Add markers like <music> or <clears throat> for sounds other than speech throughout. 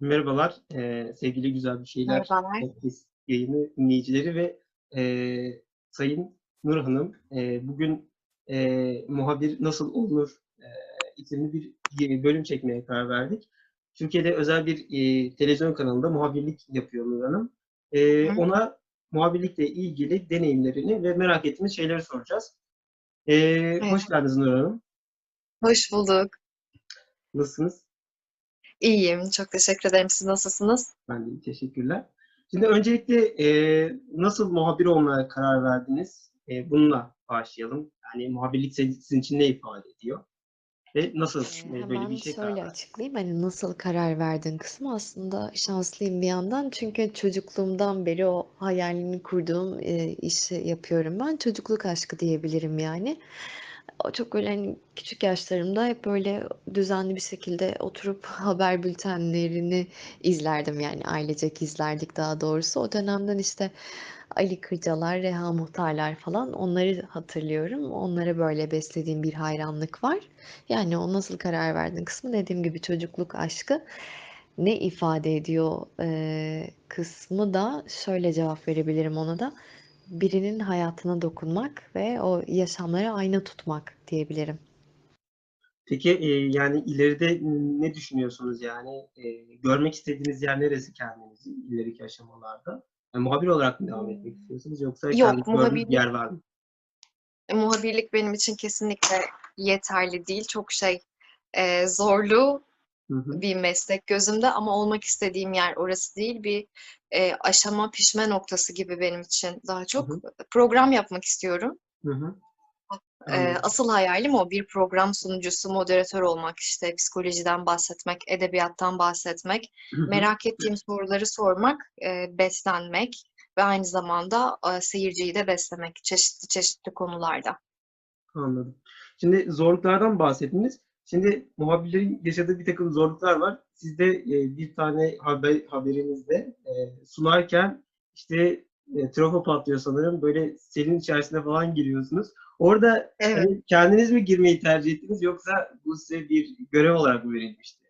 Merhabalar, eee, sevgili Güzel Bir Şeyler Merhabalar. Yayını dinleyicileri ve eee, Sayın Nur Hanım. Eee, bugün eee, muhabir nasıl olunur eee, isimli bir bölüm çekmeye karar verdik. Türkiye'de özel bir eee, televizyon kanalında muhabirlik yapıyor Nur Hanım. Hı. ona muhabirlikle ilgili deneyimlerini ve merak ettiğimiz şeyleri soracağız. Hoş Evet. geldiniz Nur Hanım. Hoş bulduk. Nasılsınız? İyiyim. Çok teşekkür ederim. Siz nasılsınız? Ben de iyi, teşekkürler. Şimdi öncelikle eee, nasıl muhabir olmaya karar verdiniz? Eee, bununla başlayalım. Yani muhabirlik sizin için ne ifade ediyor? Ve nasıl Eee, eee, böyle bir hemen işe karar şöyle verdiniz? açıklayayım. Hani nasıl karar verdin kısmı aslında şanslıyım bir yandan. Çünkü çocukluğumdan beri o hayalini kurduğum eee, işi yapıyorum ben. Çocukluk aşkı diyebilirim yani. Çok öyle hani küçük yaşlarımda hep böyle düzenli bir şekilde oturup <laughs> haber bültenlerini izlerdim yani ailecek izlerdik daha doğrusu. O dönemden işte Ali Kırcalar, Reha Muhtarlar falan onları hatırlıyorum. Onlara böyle beslediğim bir hayranlık var. Yani o nasıl karar verdin kısmı dediğim gibi çocukluk aşkı ne ifade ediyor eee, kısmı da şöyle cevap verebilirim ona da. Birinin hayatına dokunmak ve o yaşamları ayna tutmak diyebilirim. Peki eee, yani ileride ne düşünüyorsunuz yani? Eee, görmek istediğiniz yer neresi kendinizi ileriki aşamalarda? Yani muhabir olarak mı devam etmek istiyorsunuz yoksa Yok, kendinizi gördüğünüz bir yer var mı? muhabirlik benim için kesinlikle yeterli değil. Çok şey eee, zorlu Hı hı. bir meslek gözümde ama olmak istediğim yer orası değil. Bir eee, aşama pişme noktası gibi benim için daha Hı çok. hı. Program yapmak istiyorum. Hı hı. Anladım. asıl hayalim o. Bir program sunucusu, moderatör olmak, işte psikolojiden bahsetmek, edebiyattan bahsetmek, Hı hı. merak ettiğim soruları sormak, eee, beslenmek ve aynı zamanda eee, seyirciyi de beslemek çeşitli çeşitli konularda. Anladım. Şimdi zorluklardan bahsettiniz. Şimdi muhabirlerin yaşadığı bir takım zorluklar var. Siz de e, bir tane haber haberinizde e, sunarken işte e, trafo patlıyor sanırım. Böyle selin içerisine falan giriyorsunuz. Orada Evet. hani kendiniz mi girmeyi tercih ettiniz yoksa bu size bir görev olarak mı verilmişti?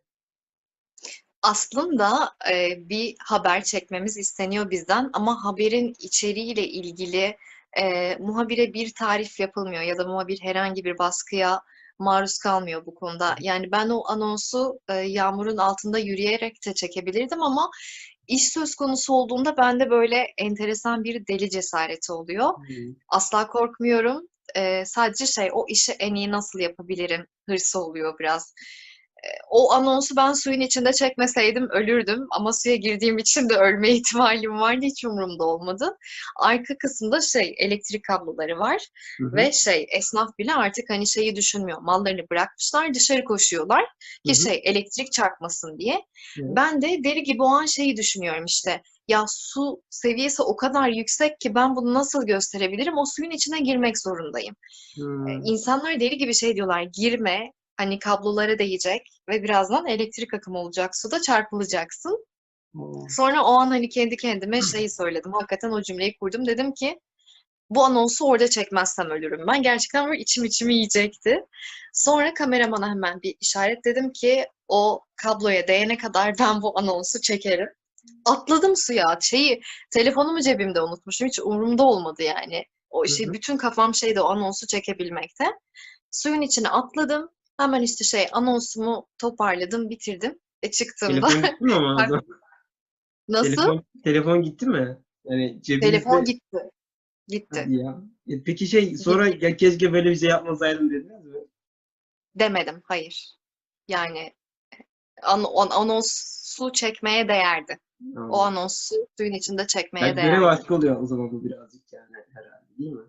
Aslında eee, bir haber çekmemiz isteniyor bizden ama haberin içeriğiyle ilgili eee, muhabire bir tarif yapılmıyor ya da muhabir herhangi bir baskıya maruz kalmıyor bu konuda. Yani ben o anonsu eee, yağmurun altında yürüyerek de çekebilirdim ama iş söz konusu olduğunda bende böyle enteresan bir deli cesareti oluyor. Hmm. Asla korkmuyorum. Eee, sadece şey o işi en iyi nasıl yapabilirim hırsı oluyor biraz. O anonsu ben suyun içinde çekmeseydim ölürdüm ama suya girdiğim için de ölme <laughs> ihtimalim vardı. Hiç umurumda olmadı. Arka kısımda şey elektrik kabloları var Hı hı. ve şey esnaf bile artık hani şeyi düşünmüyor. Mallarını bırakmışlar dışarı koşuyorlar Hı ki hı. şey elektrik çarpmasın diye. Evet. Ben de deli gibi o an şeyi düşünüyorum işte. Ya su seviyesi o kadar yüksek ki ben bunu nasıl gösterebilirim? O suyun içine girmek zorundayım. Hmm. İnsanlar deli gibi şey diyorlar, girme, hani kablolara değecek ve birazdan elektrik akımı olacak, suda çarpılacaksın. Oo. Sonra o an hani kendi kendime <clears throat> şeyi söyledim, hakikaten o cümleyi kurdum. Dedim ki bu anonsu orada çekmezsem ölürüm ben. Gerçekten böyle içim içimi yiyecekti. Sonra kameramana hemen bir işaret dedim ki o kabloya değene kadar ben bu anonsu çekerim. Atladım suya. Şeyi, telefonumu cebimde unutmuşum. Hiç umurumda olmadı yani. O şey, bütün kafam şeydi o anonsu çekebilmekte. Suyun içine atladım. Hemen işte şey anonsumu toparladım, bitirdim. E çıktığımda Telefon gitti mi ama o <laughs> nasıl? Telefon, telefon gitti mi? Yani Telefon cebinizde gitti. Gitti. Hadi ya. E, Peki şey sonra Gitti. ya keşke böyle bir şey yapmasaydım dediniz mi? Demedim. Hayır. Yani an, an- anonsu çekmeye değerdi. O Anladım. anonsu suyun içinde çekmeye Yani görev değerdi. aşkı oluyor o zaman bu birazcık yani herhalde değil mi?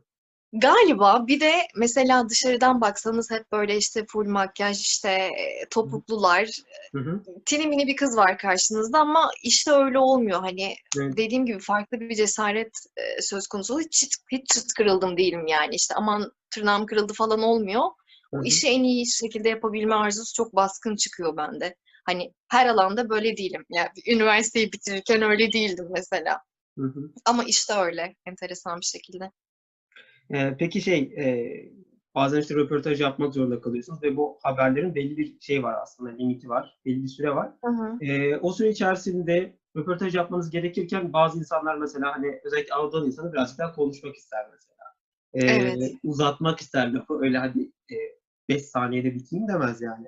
Galiba bir de mesela dışarıdan baksanız hep böyle işte full makyaj işte e, topuklular Hı hı. tini mini bir kız var karşınızda ama işte öyle olmuyor. Hani Evet. dediğim gibi farklı bir cesaret e, söz konusu. Hiç, hiç çıt kırıldım değilim yani. İşte aman tırnağım kırıldı falan olmuyor. Hı O hı. işi en iyi şekilde yapabilme arzusu çok baskın çıkıyor bende. Hani her alanda böyle değilim. Yani üniversiteyi bitirirken öyle değildim mesela. Hı hı. Ama işte öyle enteresan bir şekilde. E, peki şey e, bazen işte röportaj yapmak zorunda kalıyorsunuz ve bu haberlerin belli bir şey var aslında, limiti var, belli bir süre var. Hı hı. Ee, o süre içerisinde röportaj yapmanız gerekirken bazı insanlar mesela hani özellikle Anadolu insanı birazcık daha konuşmak ister mesela. Ee, Evet. Uzatmak ister lafı. Öyle hadi 5 saniyede bitireyim demez yani.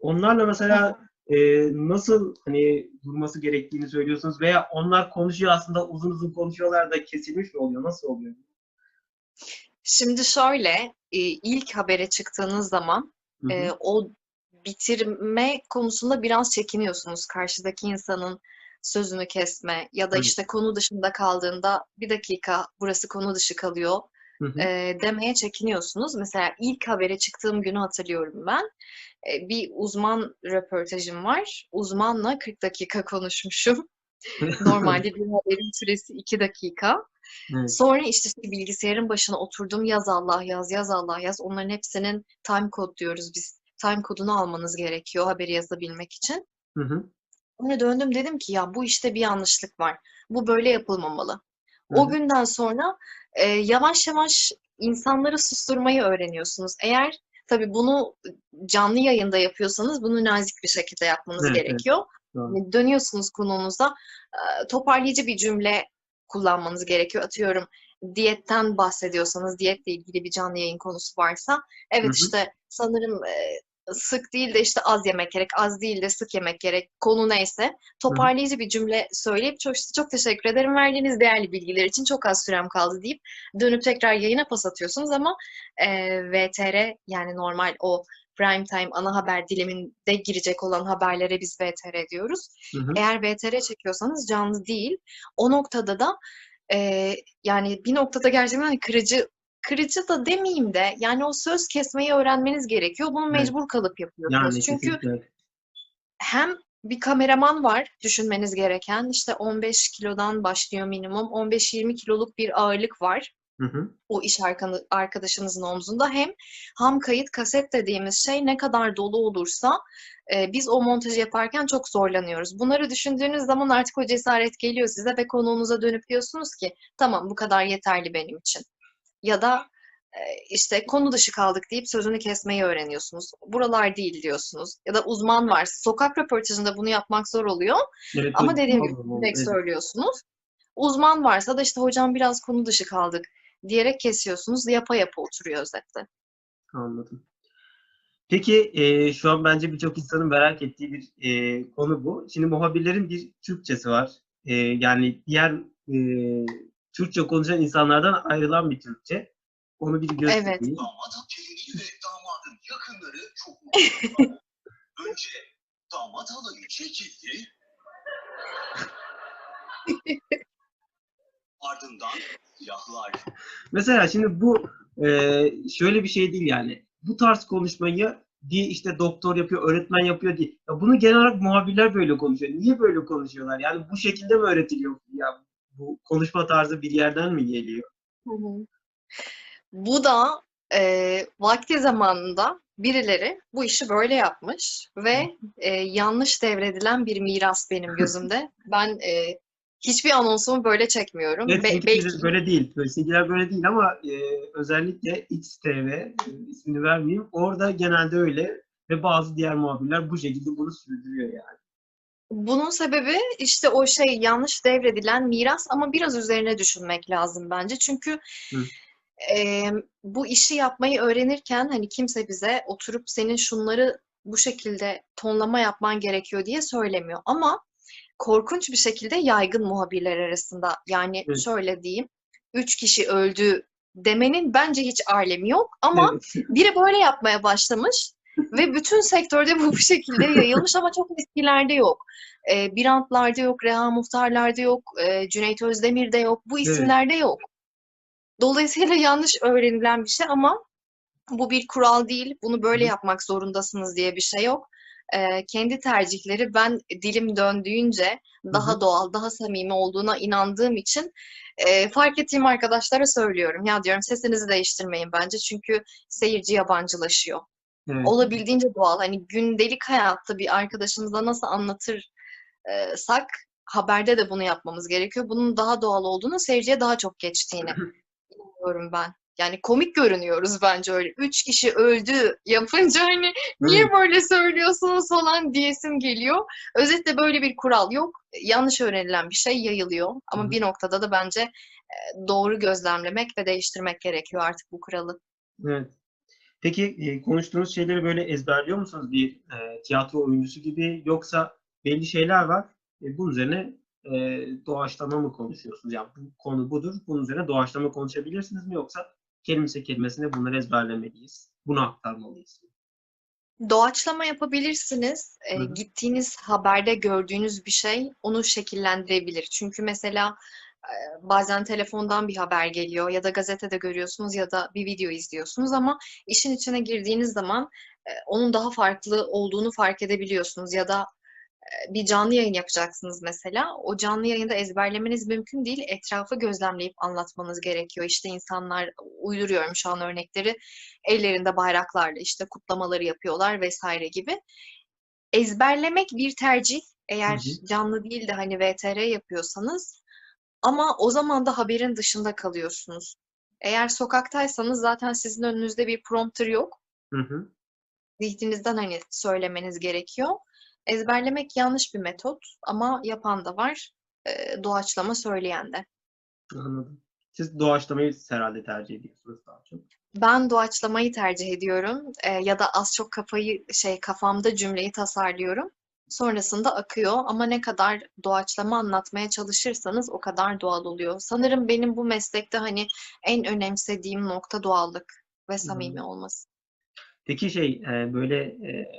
Onlarla mesela e, nasıl hani durması gerektiğini söylüyorsunuz veya onlar konuşuyor aslında uzun uzun konuşuyorlar da kesilmiş mi oluyor? Nasıl oluyor? Şimdi şöyle, e, ilk habere çıktığınız zaman Hı hı. e, o bitirme konusunda biraz çekiniyorsunuz. Karşıdaki insanın sözünü kesme ya da Evet. işte konu dışında kaldığında bir dakika burası konu dışı kalıyor Hı hı. e, demeye çekiniyorsunuz. Mesela ilk habere çıktığım günü hatırlıyorum ben. E, bir uzman röportajım var. Uzmanla 40 dakika konuşmuşum. <laughs> Normalde bir haberin süresi 2 dakika. Evet. Sonra işte bilgisayarın başına oturdum yaz Allah yaz yaz Allah yaz. Onların hepsinin time code diyoruz biz. Time kodunu almanız gerekiyor haberi yazabilmek için. Hı hı. Sonra döndüm dedim ki ya bu işte bir yanlışlık var. Bu böyle yapılmamalı. Hı O günden sonra e, yavaş yavaş insanları susturmayı öğreniyorsunuz. Eğer tabii bunu canlı yayında yapıyorsanız bunu nazik bir şekilde yapmanız Evet, evet. Doğru. Hani dönüyorsunuz konunuza toparlayıcı bir cümle kullanmanız gerekiyor. Atıyorum diyetten bahsediyorsanız diyetle ilgili bir canlı yayın konusu varsa evet Hı hı. işte sanırım sık değil de işte az yemek gerek, az değil de sık yemek gerek konu neyse toparlayıcı bir cümle söyleyip çok işte çok teşekkür ederim verdiğiniz değerli bilgiler için çok az sürem kaldı deyip dönüp tekrar yayına pas atıyorsunuz ama e, VTR yani normal o prime time ana haber diliminde girecek olan haberlere biz VTR diyoruz. Hı hı. Eğer VTR çekiyorsanız canlı değil. O noktada da e, yani bir noktada gerçekten hani kırıcı kırıcı da demeyeyim de yani o söz kesmeyi öğrenmeniz gerekiyor. Bunu Evet. mecbur kalıp yapıyorsunuz. Yani Çünkü kesinlikle. hem bir kameraman var düşünmeniz gereken işte 15 kilodan başlıyor minimum 15-20 kiloluk bir ağırlık var Hı hı. o iş arkadaşınızın omzunda hem ham kayıt kaset dediğimiz şey ne kadar dolu olursa e, biz o montajı yaparken çok zorlanıyoruz. Bunları düşündüğünüz zaman artık o cesaret geliyor size ve konuğunuza dönüp diyorsunuz ki tamam bu kadar yeterli benim için. Ya da e, işte konu dışı kaldık deyip sözünü kesmeyi öğreniyorsunuz. Buralar değil diyorsunuz. Ya da uzman var. Sokak röportajında bunu yapmak zor oluyor. Evet, Ama dediğim gibi direkt Evet. söylüyorsunuz. Uzman varsa da işte hocam biraz konu dışı kaldık diyerek kesiyorsunuz. Yapa yapa oturuyor özetle. Anladım. Peki e, şu an bence birçok insanın merak ettiği bir e, konu bu. Şimdi muhabirlerin bir Türkçesi var. E, yani diğer e, Türkçe konuşan insanlardan ayrılan bir Türkçe. Onu bir göstereyim. Damat gelini ve damadın yakınları çok <laughs> mutlu. Önce damat halayı çekildi. <laughs> Ardından silahlar. Mesela şimdi bu e, şöyle bir şey değil yani. Bu tarz konuşmayı bir işte doktor yapıyor, öğretmen yapıyor değil. Ya bunu genel olarak muhabirler böyle konuşuyor. Niye böyle konuşuyorlar? Yani bu şekilde mi öğretiliyor? Ya bu konuşma tarzı bir yerden mi geliyor? Bu da e, vakti zamanında birileri bu işi böyle yapmış ve e, yanlış devredilen bir miras benim gözümde. <laughs> Ben e, hiçbir anonsumu böyle çekmiyorum. Evet, Be- belki böyle değil. Böyle Sizinkiler böyle değil ama e, özellikle XTV e, ismini vermeyeyim. Orada genelde öyle ve bazı diğer muhabirler bu şekilde bunu sürdürüyor yani. Bunun sebebi işte o şey yanlış devredilen miras ama biraz üzerine düşünmek lazım bence. Çünkü Hı. e, bu işi yapmayı öğrenirken hani kimse bize oturup senin şunları bu şekilde tonlama yapman gerekiyor diye söylemiyor. Ama korkunç bir şekilde yaygın muhabirler arasında yani Evet. şöyle diyeyim üç kişi öldü demenin bence hiç alemi yok ama Evet. <laughs> biri böyle yapmaya başlamış ve bütün sektörde bu bu şekilde yayılmış ama çok eskilerde yok. E, Birantlar'da yok, Reha Muhtarlar'da yok, e, Cüneyt Özdemir'de yok, bu Evet. isimlerde yok. Dolayısıyla <laughs> yanlış öğrenilen bir şey ama bu bir kural değil, bunu böyle yapmak zorundasınız diye bir şey yok. E, kendi tercihleri ben dilim döndüğünce daha hı. doğal, daha samimi olduğuna inandığım için e, fark ettiğim arkadaşlara söylüyorum. Ya diyorum sesinizi değiştirmeyin bence çünkü seyirci yabancılaşıyor Evet. olabildiğince doğal. Hani gündelik hayatta bir arkadaşımıza nasıl anlatırsak haberde de bunu yapmamız gerekiyor. Bunun daha doğal olduğunu, seyirciye daha çok geçtiğini <laughs> inanıyorum ben. Yani komik görünüyoruz bence öyle. Üç kişi öldü yapınca hani niye böyle söylüyorsunuz falan diyesim geliyor. Özetle böyle bir kural yok. Yanlış öğrenilen bir şey yayılıyor. Ama hı. bir noktada da bence e, doğru gözlemlemek ve değiştirmek gerekiyor artık bu kuralı. Evet. Peki e, konuştuğunuz şeyleri böyle ezberliyor musunuz bir e, tiyatro oyuncusu gibi yoksa belli şeyler var e, bunun üzerine e, doğaçlama mı konuşuyorsunuz? Yani bu konu budur, bunun üzerine doğaçlama konuşabilirsiniz mi yoksa kelimesi kelimesine bunları ezberlemeliyiz, bunu aktarmalıyız? Doğaçlama yapabilirsiniz. E, Hı gittiğiniz haberde gördüğünüz bir şey onu şekillendirebilir. Çünkü mesela e, bazen telefondan bir haber geliyor ya da gazetede görüyorsunuz ya da bir video izliyorsunuz ama işin içine girdiğiniz zaman e, onun daha farklı olduğunu fark edebiliyorsunuz ya da bir canlı yayın yapacaksınız mesela. O canlı yayında ezberlemeniz mümkün değil. Etrafı gözlemleyip anlatmanız gerekiyor. İşte insanlar uyduruyorum şu an örnekleri. Ellerinde bayraklarla işte kutlamaları yapıyorlar vesaire gibi. Ezberlemek bir tercih. Eğer Hı canlı değil de hani VTR yapıyorsanız ama o zaman da haberin dışında kalıyorsunuz. Eğer sokaktaysanız zaten sizin önünüzde bir prompter yok. Hı hı. Zihninizden hani söylemeniz gerekiyor. Ezberlemek yanlış bir metot ama yapan da var. e, doğaçlama söyleyen de. Anladım. Siz doğaçlamayı herhalde tercih ediyorsunuz daha çok. Ben doğaçlamayı tercih ediyorum e, ya da az çok kafayı şey kafamda cümleyi tasarlıyorum. Sonrasında akıyor ama ne kadar doğaçlama anlatmaya çalışırsanız o kadar doğal oluyor. Sanırım benim bu meslekte hani en önemsediğim nokta doğallık ve samimi olması. Peki şey e, böyle e,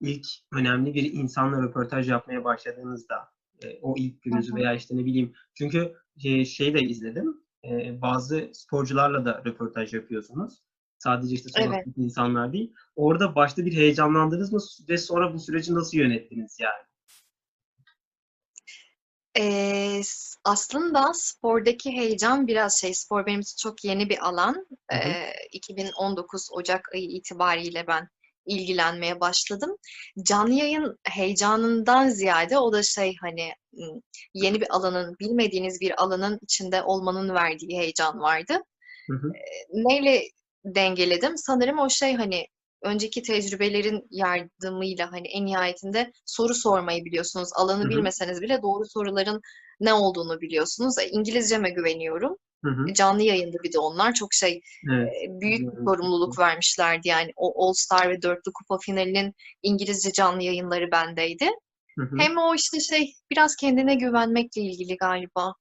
ilk önemli bir insanla röportaj yapmaya başladığınızda e, o ilk gününüzü veya işte ne bileyim çünkü şey, şey de izledim e, bazı sporcularla da röportaj yapıyorsunuz. Sadece işte Evet. sokaktaki insanlar değil. Orada başta bir heyecanlandınız mı ve sonra bu süreci nasıl yönettiniz yani? Ee, aslında spordaki heyecan biraz şey, spor benim için çok yeni bir alan. Hı hı. Ee, 2019 Ocak ayı itibariyle ben ilgilenmeye başladım. Canlı yayın heyecanından ziyade o da şey hani yeni bir alanın, bilmediğiniz bir alanın içinde olmanın verdiği heyecan vardı. Hı hı. Neyle dengeledim? Sanırım o şey hani önceki tecrübelerin yardımıyla hani en nihayetinde soru sormayı biliyorsunuz. Alanı Hı hı. bilmeseniz bile doğru soruların ne olduğunu biliyorsunuz. E, İngilizceme güveniyorum. Hı hı. Canlı yayında bir de onlar çok şey Evet. e, büyük bir sorumluluk vermişlerdi. Yani o All Star ve Dörtlü Kupa finalinin İngilizce canlı yayınları bendeydi. Hı hı. Hem o işte şey biraz kendine güvenmekle ilgili galiba.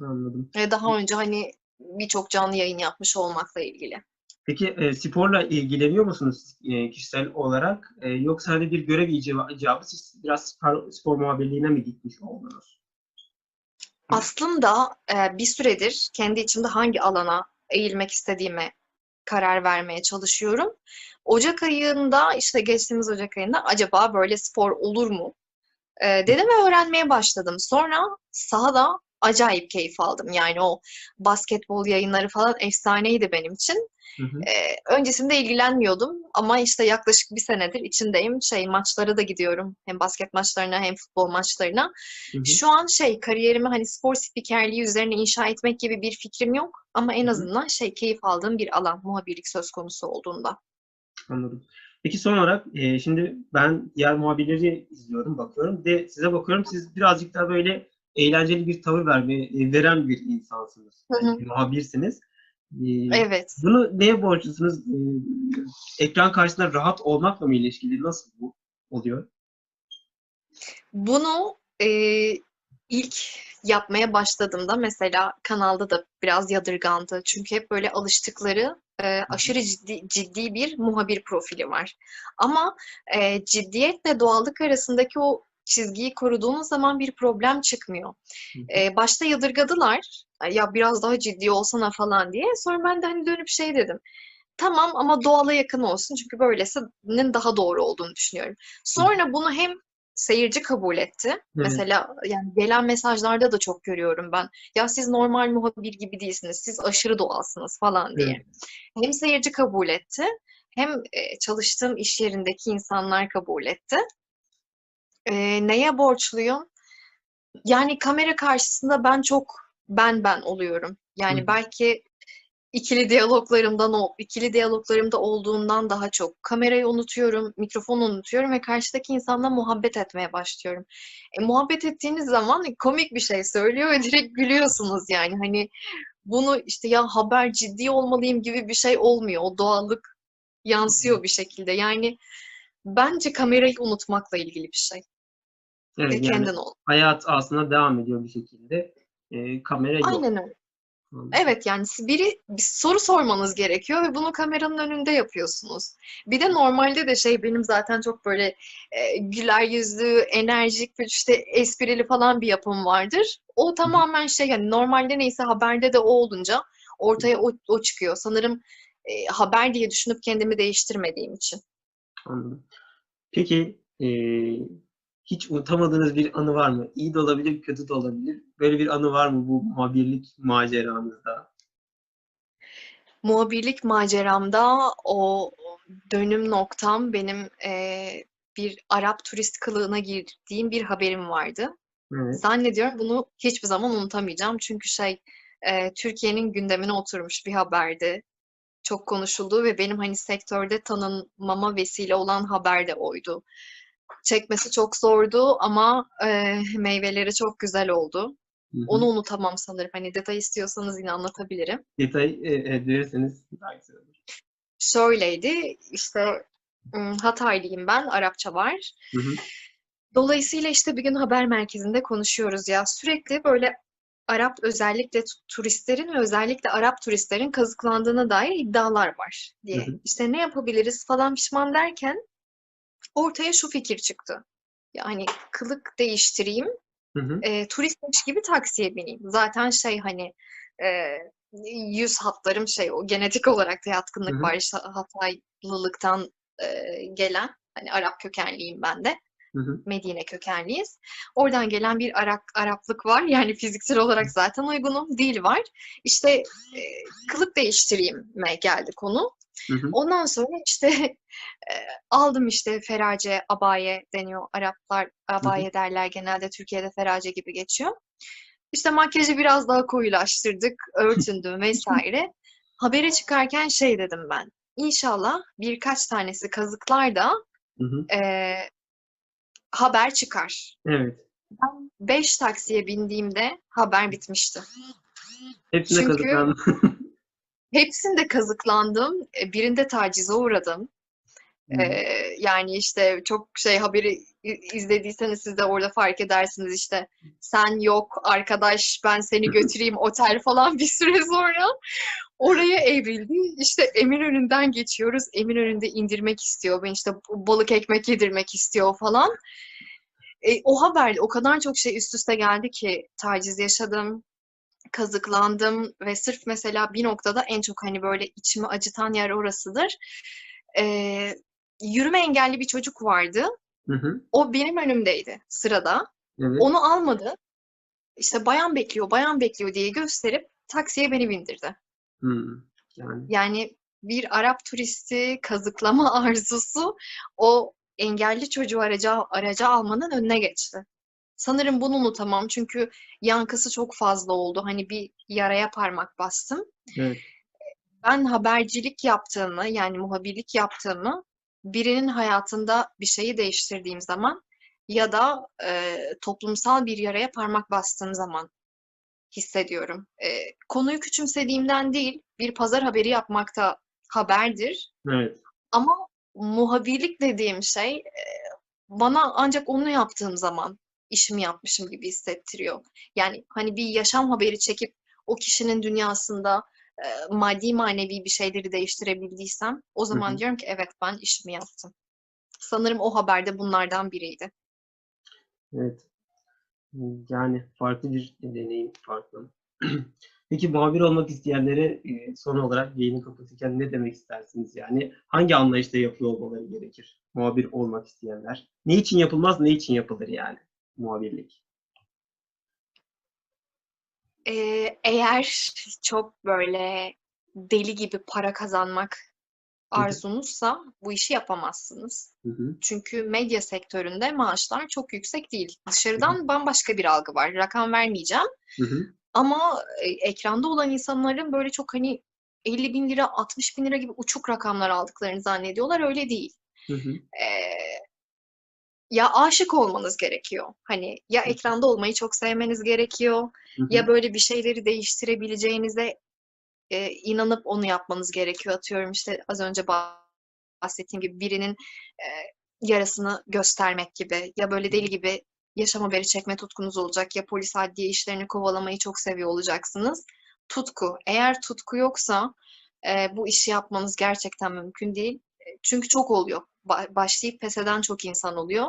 Anladım. Ve daha önce hani birçok canlı yayın yapmış olmakla ilgili. Peki e, sporla ilgileniyor musunuz e, kişisel olarak E, yoksa hani bir görev icabı siz biraz spor, spor muhabirliğine mi gitmiş oldunuz? Aslında e, bir süredir kendi içimde hangi alana eğilmek istediğime karar vermeye çalışıyorum. Ocak ayında işte geçtiğimiz Ocak ayında acaba böyle spor olur mu? E, dedim ve öğrenmeye başladım. Sonra sahada acayip keyif aldım. Yani o basketbol yayınları falan efsaneydi benim için. Hı hı. Ee, öncesinde ilgilenmiyordum ama işte yaklaşık bir senedir içindeyim. Şey maçlara da gidiyorum. Hem basket maçlarına hem futbol maçlarına. Hı hı. Şu an şey kariyerimi hani spor spikerliği üzerine inşa etmek gibi bir fikrim yok. Ama en Hı hı. azından şey keyif aldığım bir alan muhabirlik söz konusu olduğunda. Anladım. Peki son olarak e, şimdi ben diğer muhabirleri izliyorum, bakıyorum ve size bakıyorum siz birazcık daha böyle eğlenceli bir tavır verme, e, veren bir insansınız. Hı hı. Yani muhabirsiniz. E, Evet. Bunu neye borçlusunuz? E, ekran karşısında rahat olmakla mı ilişkili? Nasıl bu oluyor? Bunu e, ilk yapmaya başladığımda mesela kanalda da biraz yadırgandı. Çünkü hep böyle alıştıkları e, aşırı ciddi, ciddi bir muhabir profili var. Ama e, ciddiyetle doğallık arasındaki o çizgiyi koruduğumuz zaman bir problem çıkmıyor. Hı hı. E, başta yadırgadılar. Ya biraz daha ciddi olsana falan diye. Sonra ben de hani dönüp şey dedim. Tamam ama doğala yakın olsun çünkü böylesinin daha doğru olduğunu düşünüyorum. Sonra bunu hem seyirci kabul etti. Evet. Mesela yani gelen mesajlarda da çok görüyorum ben. Ya siz normal muhabir gibi değilsiniz. Siz aşırı doğalsınız falan diye. Evet. Hem seyirci kabul etti hem çalıştığım iş yerindeki insanlar kabul etti. E, neye borçluyum? Yani kamera karşısında ben çok ben ben oluyorum. Yani Hı. belki ikili diyaloglarımdan o ikili diyaloglarımda olduğundan daha çok kamerayı unutuyorum, mikrofonu unutuyorum ve karşıdaki insanla muhabbet etmeye başlıyorum. E, muhabbet ettiğiniz zaman komik bir şey söylüyor ve <laughs> direkt gülüyorsunuz yani hani bunu işte ya haber ciddi olmalıyım gibi bir şey olmuyor. O doğallık yansıyor bir şekilde. Yani bence kamerayı unutmakla ilgili bir şey. Evet, Ve yani kendin ol. hayat aslında devam ediyor bir şekilde. Ee, kamera yok. Aynen öyle. Evet yani biri bir soru sormanız gerekiyor ve bunu kameranın önünde yapıyorsunuz. Bir de normalde de şey benim zaten çok böyle e, güler yüzlü, enerjik ve işte esprili falan bir yapım vardır. O tamamen şey yani normalde neyse haberde de o olunca ortaya o, o çıkıyor. Sanırım e, haber diye düşünüp kendimi değiştirmediğim için. Anladım. Peki ee, hiç unutamadığınız bir anı var mı? İyi de olabilir, kötü de olabilir. Böyle bir anı var mı bu muhabirlik maceranızda? Muhabirlik maceramda o dönüm noktam benim e, bir Arap turist kılığına girdiğim bir haberim vardı. Evet. Zannediyorum bunu hiçbir zaman unutamayacağım. Çünkü şey e, Türkiye'nin gündemine oturmuş bir haberdi. Çok konuşuldu ve benim hani sektörde tanınmama vesile olan haber de oydu. Çekmesi çok zordu ama e, meyveleri çok güzel oldu. Hı hı. Onu unutamam sanırım. Hani detay istiyorsanız yine anlatabilirim. Detay e, e, verirseniz daha güzel olur. Şöyleydi işte ım, Hataylıyım ben, Arapça var. Hı hı. Dolayısıyla işte bir gün haber merkezinde konuşuyoruz ya sürekli böyle Arap özellikle tu- turistlerin ve özellikle Arap turistlerin kazıklandığına dair iddialar var diye. Hı hı. İşte ne yapabiliriz falan pişman derken ortaya şu fikir çıktı. Yani kılık değiştireyim, Hı hı. e, turistmiş gibi taksiye bineyim. Zaten şey hani e, yüz hatlarım şey o genetik olarak da yatkınlık Hı hı. var Hataylılıktan e, gelen hani Arap kökenliyim ben de. Hı hı. Medine kökenliyiz. Oradan gelen bir Arap, Araplık var. Yani fiziksel olarak zaten uygunum. Dil var. İşte e, kılık değiştireyim'e geldi konu. Hı hı. Ondan sonra işte <laughs> e, aldım işte ferace, abaye deniyor. Araplar abaye derler genelde. Türkiye'de ferace gibi geçiyor. İşte makyajı biraz daha koyulaştırdık, örtündüm <laughs> vesaire. Habere çıkarken şey dedim ben. İnşallah birkaç tanesi kazıklar da Hı hı. e, haber çıkar. Evet. Ben 5 taksiye bindiğimde haber bitmişti. Hepsine Çünkü- kazıklandım. <laughs> Hepsinde kazıklandım. e, Birinde tacize uğradım. Ee, yani işte çok şey haberi izlediyseniz siz de orada fark edersiniz işte sen yok arkadaş ben seni götüreyim otel <laughs> falan bir süre sonra oraya evrildi. İşte Eminönü'nden geçiyoruz. Eminönü'nde indirmek istiyor. Ben işte balık ekmek yedirmek istiyor falan. E, o haber o kadar çok şey üst üste geldi ki taciz yaşadım, kazıklandım ve sırf mesela bir noktada en çok hani böyle içimi acıtan yer orasıdır. Ee, yürüme engelli bir çocuk vardı. Hı hı. O benim önümdeydi sırada. Evet. Onu almadı. İşte bayan bekliyor, bayan bekliyor diye gösterip taksiye beni bindirdi. Hı. Yani Yani bir Arap turisti kazıklama <laughs> arzusu o engelli çocuğu araca, araca almanın önüne geçti. Sanırım bunu unutamam çünkü yankısı çok fazla oldu. Hani bir yaraya parmak bastım. evet. Ben habercilik yaptığımı yani muhabirlik yaptığımı birinin hayatında bir şeyi değiştirdiğim zaman ya da e, toplumsal bir yaraya parmak bastığım zaman hissediyorum. E, konuyu küçümsediğimden değil, bir pazar haberi yapmakta haberdir. Evet. Ama muhabirlik dediğim şey e, bana ancak onu yaptığım zaman işimi yapmışım gibi hissettiriyor. Yani hani bir yaşam haberi çekip o kişinin dünyasında maddi manevi bir şeyleri değiştirebildiysem o zaman hı. diyorum ki evet ben işimi yaptım. Sanırım o haberde bunlardan biriydi. Evet. Yani farklı bir deneyim, farklı. <clears throat> Peki muhabir olmak isteyenlere e, son olarak yayını kapatırken ne demek istersiniz? Yani hangi anlayışta yapıyor olmaları gerekir? Muhabir olmak isteyenler. Ne için yapılmaz, ne için yapılır yani muhabirlik? Eğer çok böyle deli gibi para kazanmak hı. arzunuzsa bu işi yapamazsınız. Hı hı. Çünkü medya sektöründe maaşlar çok yüksek değil. Dışarıdan bambaşka bir algı var. Rakam vermeyeceğim. Hı hı. Ama e, ekranda olan insanların böyle çok hani 50 bin lira, 60 bin lira gibi uçuk rakamlar aldıklarını zannediyorlar. Öyle değil. Hı hı. Ee, ya aşık olmanız gerekiyor. Hani ya ekranda olmayı çok sevmeniz gerekiyor. Hı hı. Ya böyle bir şeyleri değiştirebileceğinize e, inanıp onu yapmanız gerekiyor. Atıyorum işte az önce bahsettiğim gibi birinin e, yarasını göstermek gibi ya böyle deli gibi yaşam haberi çekme tutkunuz olacak ya polis adliye işlerini kovalamayı çok seviyor olacaksınız. Tutku. Eğer tutku yoksa e, bu işi yapmanız gerçekten mümkün değil. E, Çünkü çok oluyor. Ba- başlayıp pes eden çok insan oluyor.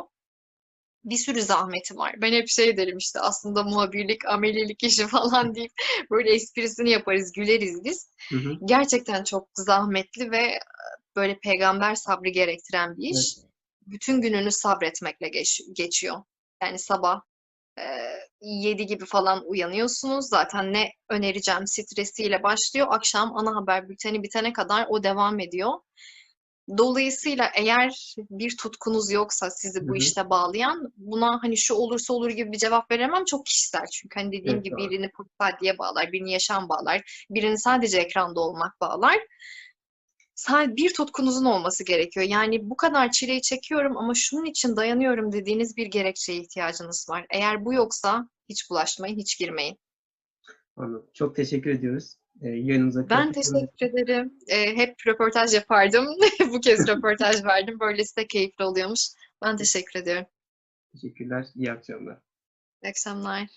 Bir sürü zahmeti var. Ben hep şey derim işte aslında muhabirlik, amelilik işi <laughs> falan deyip böyle esprisini yaparız, güleriz biz. Hı hı. Gerçekten çok zahmetli ve e, böyle peygamber sabrı gerektiren bir iş. Bütün gününü sabretmekle geç- geçiyor. Yani sabah e, 7 gibi falan uyanıyorsunuz. Zaten ne önereceğim stresiyle başlıyor. Akşam ana haber bülteni bitene kadar o devam ediyor. Dolayısıyla eğer bir tutkunuz yoksa sizi bu Hı hı. işte bağlayan buna hani şu olursa olur gibi bir cevap veremem çok kişisel çünkü hani dediğim Evet, gibi doğru. birini diye bağlar, birini yaşam bağlar, birini sadece ekranda olmak bağlar. Sadece bir tutkunuzun olması gerekiyor. Yani bu kadar çileyi çekiyorum ama şunun için dayanıyorum dediğiniz bir gerekçeye ihtiyacınız var. Eğer bu yoksa hiç bulaşmayın, hiç girmeyin. Anladım. Çok teşekkür ediyoruz. Yayınımıza Ben teşekkür ederim. Ee, hep röportaj yapardım. <laughs> Bu kez röportaj verdim. Böylesi de keyifli oluyormuş. Ben teşekkür ediyorum. Teşekkürler. İyi akşamlar. İyi akşamlar.